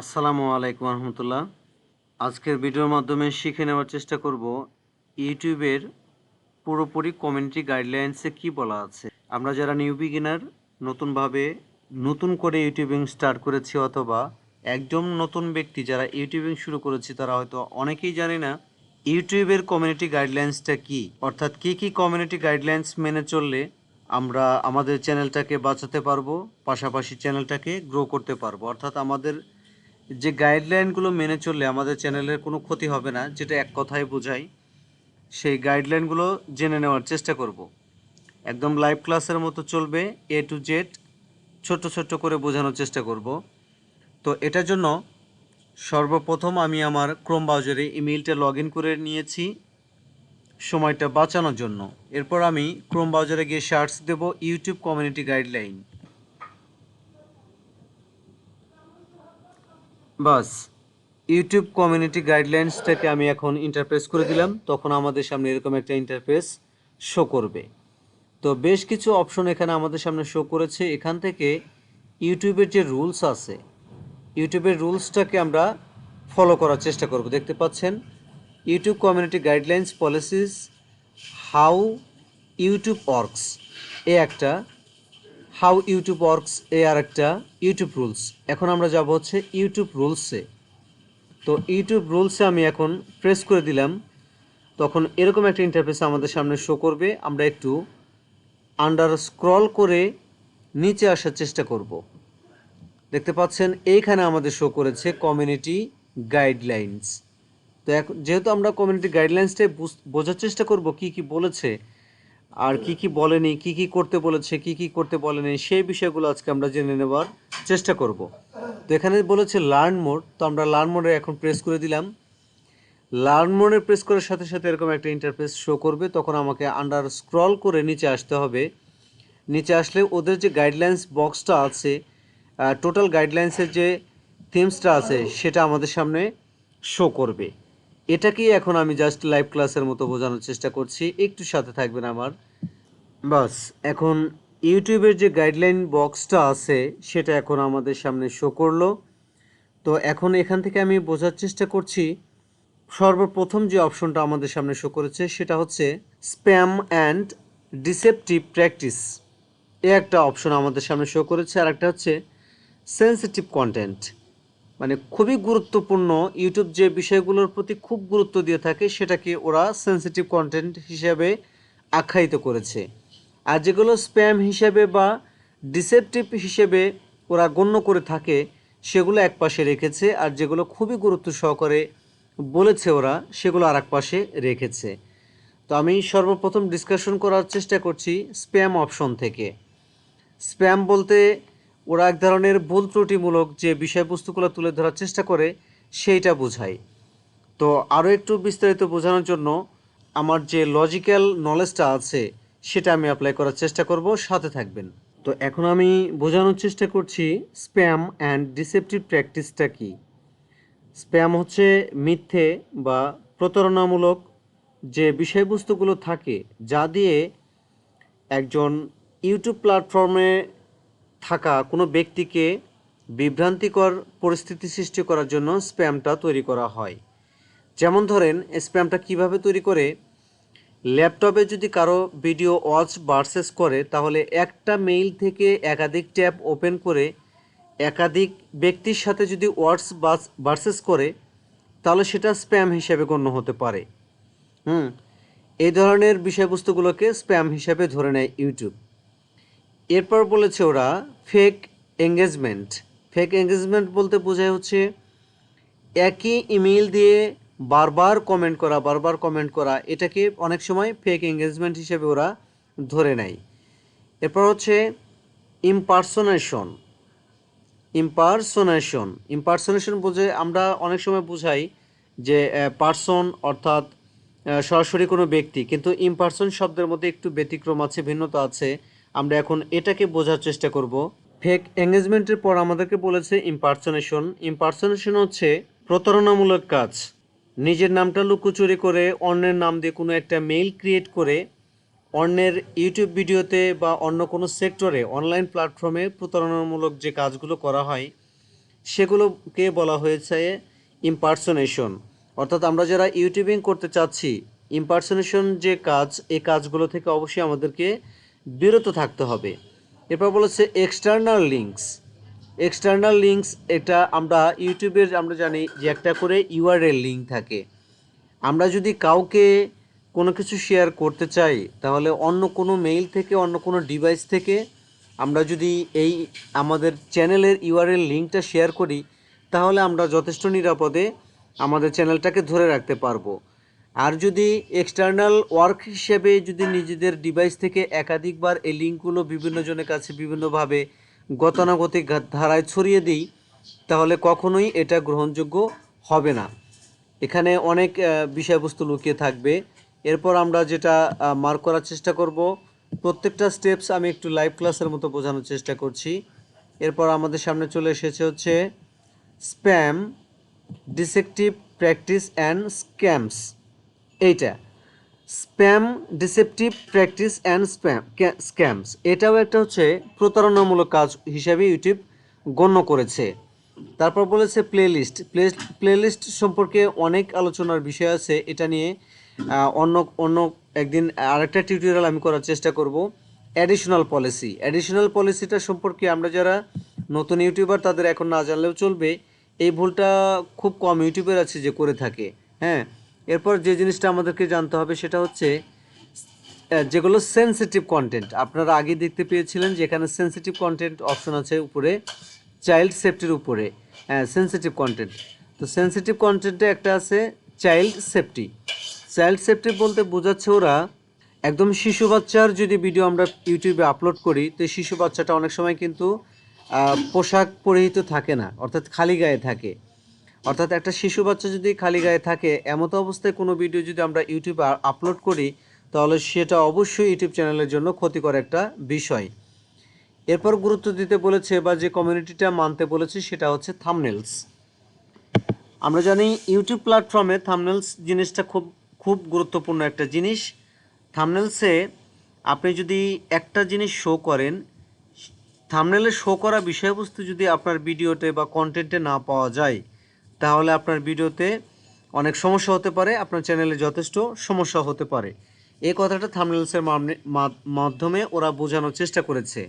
আসসালামু আলাইকুম রহমতুল্লাহ আজকের ভিডিওর মাধ্যমে শিখে নেওয়ার চেষ্টা করব ইউটিউবের পুরোপুরি কমিউনিটি গাইডলাইন্সে কি বলা আছে। আমরা যারা নিউ বিগিনার নতুনভাবে নতুন করে ইউটিউবিং স্টার্ট করেছি অথবা একদম নতুন ব্যক্তি যারা ইউটিউবিং শুরু করেছি, তারা হয়তো অনেকেই জানে না ইউটিউবের কমিউনিটি গাইডলাইন্সটা কি। অর্থাৎ কি কি কমিউনিটি গাইডলাইন্স মেনে চললে আমরা আমাদের চ্যানেলটাকে বাঁচাতে পারব, পাশাপাশি চ্যানেলটাকে গ্রো করতে পারব। অর্থাৎ আমাদের যে গাইডলাইনগুলো মেনে চললে আমাদের চ্যানেলের কোনো ক্ষতি হবে না, যেটা এক কথায় বোঝাই সেই গাইডলাইনগুলো জেনে নেওয়ার চেষ্টা করব। একদম লাইভ ক্লাসের মতো চলবে এ টু জেড ছোট্ট ছোট্ট করে বোঝানোর চেষ্টা করব। তো এটার জন্য সর্বপ্রথম আমি আমার ক্রোম ব্রাউজারে ইমেইলটা লগ করে নিয়েছি, সময়টা বাঁচানোর জন্য। এরপর আমি ক্রোম ব্রাউজারে গিয়ে সার্চ দেব ইউটিউব কমিউনিটি গাইডলাইন বাস, ইউটিউব কমিউনিটি গাইডলাইন্সটাকে আমি এখন ইন্টারপ্রেস করে দিলাম, তখন আমাদের সামনে এরকম একটা ইন্টারফেস শো করবে। তো বেশ কিছু অপশন এখানে আমাদের সামনে শো করেছে। এখান থেকে ইউটিউবের যে রুলস আছে, ইউটিউবের রুলসটাকে আমরা ফলো করার চেষ্টা করব। দেখতে পাচ্ছেন, YouTube community guidelines policies how YouTube works এ একটা হাউ ইউটিউব ওয়ার্কস এ আর একটা ইউটিউব রুলস এখন আমরা যাব হচ্ছে ইউটিউব রুলসে তো ইউটিউব রুলসে আমি এখন প্রেস করে দিলাম। তখন এরকম একটা ইন্টারফেস আমাদের সামনে শো করবে। আমরা একটু আন্ডার স্ক্রল করে নিচে আসার চেষ্টা করব। দেখতে পাচ্ছেন, এইখানে আমাদের শো করেছে কমিউনিটি গাইডলাইন্স তো এখন যেহেতু আমরা কমিউনিটি গাইডলাইন্সটাই বোঝার চেষ্টা করব কি কি বলেছে আর কি কি বলেনি, কি কি করতে বলেছে, কি কি করতে বলেনি, সেই বিষয়গুলো আজকে আমরা জেনে নেওয়ার চেষ্টা করব। তো এখানে বলেছে লার্ন মোড, তো আমরা লার্ন মোডে এখন প্রেস করে দিলাম। লার্ন মোডে প্রেস করার সাথে সাথে এরকম একটা ইন্টারফেস শো করবে, তখন আমাকে আন্ডার স্ক্রল করে নিচে আসতে হবে। নিচে আসলে ওদের যে গাইডলাইন্স বক্সটা আছে টোটাল গাইডলাইন্সের যে থিমসটা আছে, সেটা আমাদের সামনে শো করবে। এটাকেই এখন আমি জাস্ট লাইভ ক্লাসের মতো বোঝানোর চেষ্টা করছি। একটু সাথে থাকবেন আমার। বাস, এখন ইউটিউবের যে গাইডলাইন বক্সটা আছে, সেটা এখন আমাদের সামনে শো করল। তো এখন এখান থেকে আমি বোঝার চেষ্টা করছি, সর্বপ্রথম যে অপশনটা আমাদের সামনে শো করেছে, সেটা হচ্ছে স্প্যাম অ্যান্ড ডিসেপটিভ প্র্যাকটিস এ একটা অপশন আমাদের সামনে শো করেছে, আর একটা হচ্ছে সেন্সিটিভ কন্টেন্ট মানে খুবই গুরুত্বপূর্ণ ইউটিউব যে বিষয়গুলোর প্রতি খুব গুরুত্ব দিয়ে থাকে সেটাকে ওরা সেন্সিটিভ কন্টেন্ট হিসেবে আখ্যায়িত করেছে। আর যেগুলো স্প্যাম হিসেবে বা ডিসেপটিভ হিসেবে ওরা গণ্য করে থাকে, সেগুলো এক পাশে রেখেছে আর যেগুলো খুবই গুরুত্ব সহকারে বলেছে ওরা, সেগুলো আর এক পাশে রেখেছে। তো আমি সর্বপ্রথম ডিসকাশন করার চেষ্টা করছি স্প্যাম অপশন থেকে। স্প্যাম বলতে ওরা এক ধরনের ভুল ত্রুটিমূলক যে বিষয়বস্তুগুলো তুলে ধরার চেষ্টা করে, সেইটা বোঝায়। তো আরও একটু বিস্তারিত বোঝানোর জন্য আমার যে লজিক্যাল নলেজটা আছে, সেটা আমি অ্যাপ্লাই করার চেষ্টা করব, সাথে থাকবেন। তো এখন আমি বোঝানোর চেষ্টা করছি স্প্যাম অ্যান্ড ডিসেপটিভ প্র্যাকটিসটা কি। স্প্যাম হচ্ছে মিথ্যে বা প্রতারণামূলক যে বিষয়বস্তুগুলো থাকে, যা দিয়ে একজন ইউটিউব প্ল্যাটফর্মে থাকা কোনো ব্যক্তিকে বিভ্রান্তিকর পরিস্থিতি সৃষ্টি করার জন্য স্প্যামটা তৈরি করা হয়। যেমন ধরেন স্প্যামটা কীভাবে তৈরি করে? ল্যাপটপে যদি কারও ভিডিও ওয়াচ বার্সেস করে, তাহলে একটা মেইল থেকে একাধিক ট্যাব ওপেন করে একাধিক ব্যক্তির সাথে যদি ওয়ার্ডস বার্সেস করে, তাহলে সেটা স্প্যাম হিসেবে গণ্য হতে পারে। হুম, এই ধরনের বিষয়বস্তুগুলোকে স্প্যাম হিসেবে ধরে নেয় ইউটিউব। এরপর বলেছে ওরা ফেক এঙ্গেজমেন্ট ফেক এঙ্গেজমেন্ট বলতে বোঝায় হচ্ছে একই ইমেইল দিয়ে বারবার কমেন্ট করা, বারবার কমেন্ট করা, এটাকে অনেক সময় ফেক এঙ্গেজমেন্ট হিসেবে ওরা ধরে নেয়। এরপর হচ্ছে ইমপার্সোনেশন ইমপার্সোনেশন ইমপার্সোনেশন বোঝে আমরা অনেক সময় বুঝাই যে পার্সন অর্থাৎ সরাসরি কোনো ব্যক্তি, কিন্তু ইমপার্সন শব্দের মধ্যে একটু ব্যতিক্রম আছে, ভিন্নতা আছে। আমরা এখন এটাকে বোঝার চেষ্টা করব। ফেক এঙ্গেজমেন্টের পর আমাদেরকে বলেছে ইমপার্সোনেশন ইমপার্সোনেশন হচ্ছে প্রতারণামূলক কাজ। নিজের নামটা লুকোচুরি করে অন্যের নাম দিয়ে কোনো একটা মেইল ক্রিয়েট করে অন্যের ইউটিউব ভিডিওতে বা অন্য কোনো সেক্টরে অনলাইন প্ল্যাটফর্মে প্রতারণামূলক যে কাজগুলো করা হয়, সেগুলোকে বলা হয়েছে ইম্পার্সোনেশন অর্থাৎ আমরা যারা ইউটিউবিং করতে চাচ্ছি ইম্পার্সোনেশন যে কাজ, এই কাজগুলো থেকে অবশ্যই আমাদেরকে বিরত থাকতে হবে। এরপর বলেছে এক্সটার্নাল লিঙ্কস এক্সটার্নাল লিঙ্কস এটা আমরা ইউটিউবের আমরা জানি যে একটা করে ইউআরএল লিঙ্ক থাকে। আমরা যদি কাউকে কোনো কিছু শেয়ার করতে চাই, তাহলে অন্য কোনো মেইল থেকে, অন্য কোনো ডিভাইস থেকে আমরা যদি এই আমাদের চ্যানেলের ইউআরএল লিঙ্কটা শেয়ার করি, তাহলে আমরা যথেষ্ট নিরাপদে আমাদের চ্যানেলটাকে ধরে রাখতে পারব। আর যদি এক্সটার্নাল ওয়ার্ক হিসেবে যদি নিজেদের ডিভাইস থেকে একাধিকবার এই লিঙ্কগুলো বিভিন্ন জনের কাছে বিভিন্নভাবে গতানুগতিক ধারায় ছড়িয়ে দিই, তাহলে কখনোই এটা গ্রহণযোগ্য হবে না। এখানে অনেক বিষয়বস্তু লুকিয়ে থাকবে। এরপর আমরা যেটা মার্ক করার চেষ্টা করব, প্রত্যেকটা স্টেপস আমি একটু লাইভ ক্লাসের মতো বোঝানোর চেষ্টা করছি। এরপর আমাদের সামনে চলে এসেছে হচ্ছে spam deceptive practice and scams এইটা। Spam, deceptive, practice and spam scams. এটাও একটা হচ্ছে প্রতারণামূলক কাজ হিসাবে ইউটিউব গণ্য করেছে। তারপর বলেছে প্লেলিস্ট। প্লে প্লেলিস্ট সম্পর্কে অনেক আলোচনার বিষয় আছে। এটা নিয়ে অন্য অন্য একদিন আরেকটা টিউটোরিয়াল আমি করার চেষ্টা করব। Additional policy. অ্যাডিশনাল পলিসিটা সম্পর্কে আমরা যারা নতুন ইউটিউবার, তাদের এখন না জানলেও চলবে। এই ভুলটা খুব কম ইউটিউবার আছে যে করে থাকে। হ্যাঁ? এরপর যে জিনিসটা আমাদেরকে জানতে হবে সেটা হচ্ছে যেগুলো সেনসিটিভ কন্টেন্ট আপনারা আগে দেখতে পেয়েছিলেন যে এখানে সেনসিটিভ কন্টেন্ট অপশন আছে উপরে চাইল্ড সেফটির উপরে সেনসিটিভ কন্টেন্ট তো সেনসিটিভ কন্টেন্টে একটা আছে চাইল্ড সেফটি চাইল্ড সেফটি বলতে বোঝাচ্ছে ওরা, একদম শিশু বাচ্চার যদি ভিডিও আমরা ইউটিউবে আপলোড করি, তো শিশু বাচ্চাটা অনেক সময় কিন্তু পোশাক পরিহিত থাকে না, অর্থাৎ খালি গায়ে থাকে। অর্থাৎ একটা শিশু বাচ্চা যদি খালি গায়ে থাকে, এমতো অবস্থায় কোনো ভিডিও যদি আমরা ইউটিউবে আপলোড করি, তাহলে সেটা অবশ্যই ইউটিউব চ্যানেলের জন্য ক্ষতিকর একটা বিষয়। এরপর গুরুত্ব দিতে বলেছে বা যে কমিউনিটিটা মানতে বলেছে সেটা হচ্ছে থামনেলস আমরা জানি ইউটিউব প্ল্যাটফর্মে থামনেলস জিনিসটা খুব খুব গুরুত্বপূর্ণ একটা জিনিস। থামনেলসে আপনি যদি একটা জিনিস শো করেন থামনেলে শো করা বিষয়বস্তু যদি আপনার ভিডিওতে বা কন্টেন্টে না পাওয়া যায় তাহলে আপনার ভিডিওতে অনেক সমস্যা হতে পারে, আপনার চ্যানেলে যথেষ্ট সমস্যা হতে পারে। এই কথাটা থামনেলসের মাধ্যমে ওরা বোঝানোর চেষ্টা করেছে।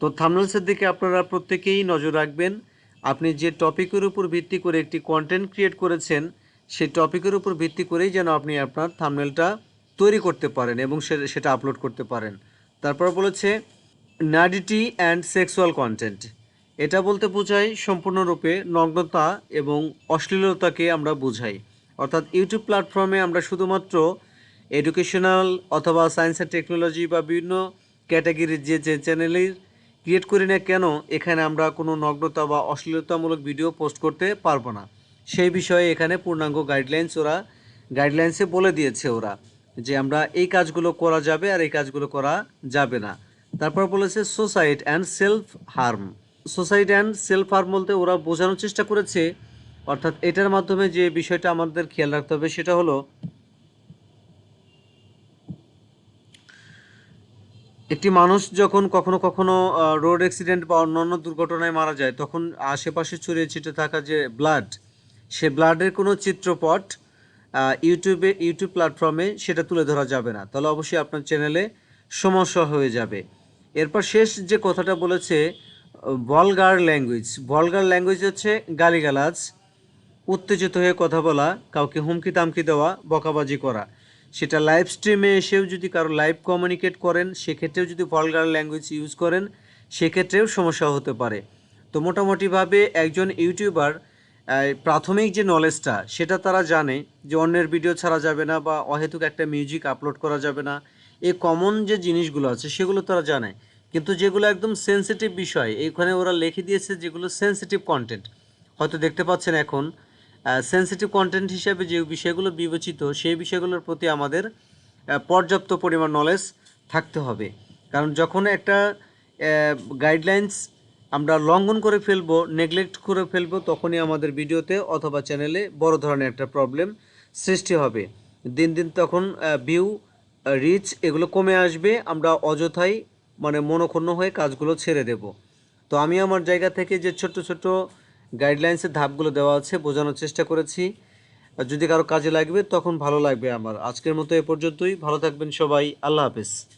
তো থামনেলসের দিকে আপনারা প্রত্যেকেই নজর রাখবেন। আপনি যে টপিকের উপর ভিত্তি করে একটি কন্টেন্ট ক্রিয়েট করেছেন, সেই টপিকের উপর ভিত্তি করেই যেন আপনি আপনার থামনেলটা তৈরি করতে পারেন এবং সেটা আপলোড করতে পারেন। তারপর বলেছে নাডিটি অ্যান্ড সেক্সুয়াল কন্টেন্ট এটা বলতে বোঝায় সম্পূর্ণরূপে নগ্নতা এবং অশ্লীলতাকে আমরা বুঝাই। অর্থাৎ ইউটিউব প্ল্যাটফর্মে আমরা শুধুমাত্র এডুকেশনাল অথবা সায়েন্স অ্যান্ড টেকনোলজি বা বিভিন্ন ক্যাটাগরির যে যে চ্যানেলের ক্রিয়েট করি না কেন, এখানে আমরা কোনো নগ্নতা বা অশ্লীলতামূলক ভিডিও পোস্ট করতে পারব না। সেই বিষয়ে এখানে পূর্ণাঙ্গ গাইডলাইন্স ওরা গাইডলাইন্সে বলে দিয়েছে ওরা যে আমরা এই কাজগুলো করা যাবে আর এই কাজগুলো করা যাবে না। তারপর বলেছে society and self harm society and self harm বলতে ওরা বোঝানোর চেষ্টা করেছে, অর্থাৎ এটার মাধ্যমে যে বিষয়টা আমাদের খেয়াল রাখতে হবে সেটা হলো, একটি মানুষ যখন কখনো কখনো রোড অ্যাক্সিডেন্ট বা অন্যান্য দুর্ঘটনায় মারা যায়, তখন আশেপাশে ছড়িয়ে ছিটে থাকা যে ব্লাড, সে ব্লাডের কোনো চিত্রপট ইউটিউবে, ইউটিউব প্ল্যাটফর্মে সেটা তুলে ধরা যাবে না। তাহলে অবশ্যই আপনার চ্যানেলে সমস্যা হয়ে যাবে। এরপর শেষ যে কথাটা বলেছে ভলগার ল্যাঙ্গুয়েজ ভলগার ল্যাঙ্গুয়েজ হচ্ছে গালিগালাজ, উত্তেজিত হয়ে কথা বলা, কাউকে হুমকি তামকি দেওয়া, বকাবাজি করা। সেটা লাইভ স্ট্রিমে এসেও যদি কারও লাইভ কমিউনিকেট করেন, সেক্ষেত্রেও যদি ভলগার ল্যাঙ্গুয়েজ ইউজ করেন, সেক্ষেত্রেও সমস্যা হতে পারে। তো মোটামুটিভাবে একজন ইউটিউবার প্রাথমিক যে নলেজটা সেটা তারা জানে যে অন্যের ভিডিও ছাড়া যাবে না বা অহেতুক একটা মিউজিক আপলোড করা যাবে না। এই কমন যে জিনিসগুলো আছে, সেগুলো তারা জানে। কিন্তু যেগুলো একদম সেনসিটিভ বিষয় এইখানে ওরা লিখে দিয়েছে যেগুলো সেনসিটিভ কন্টেন্ট হয়তো দেখতে পাচ্ছেন এখন সেনসিটিভ কন্টেন্ট হিসেবে যে বিষয়গুলো বিবেচিত, সেই বিষয়গুলোর প্রতি আমাদের পর্যাপ্ত পরিমাণ নলেজ থাকতে হবে। কারণ যখন একটা গাইডলাইন্স আমরা লঙ্ঘন করে ফেলব নেগলেক্ট করে ফেলব, তখনই আমাদের ভিডিওতে অথবা চ্যানেলে বড় ধরনের একটা প্রবলেম সৃষ্টি হবে। দিন দিন তখন ভিউ রিচ এগুলো কমে আসবে, আমরা অযথাই মানে মনক্ষণ্য হয়ে কাজগুলো ছেড়ে দেব। তো আমি আমার জায়গা থেকে যে ছোট ছোট গাইডলাইন্সের ধাপগুলো দেওয়া আছে বোঝানোর চেষ্টা করেছি। যদি কারও কাজে লাগবে, তখন ভালো লাগবে আমার। আজকের মতো এ পর্যন্তই। ভালো থাকবেন সবাই। আল্লাহ হাফেজ।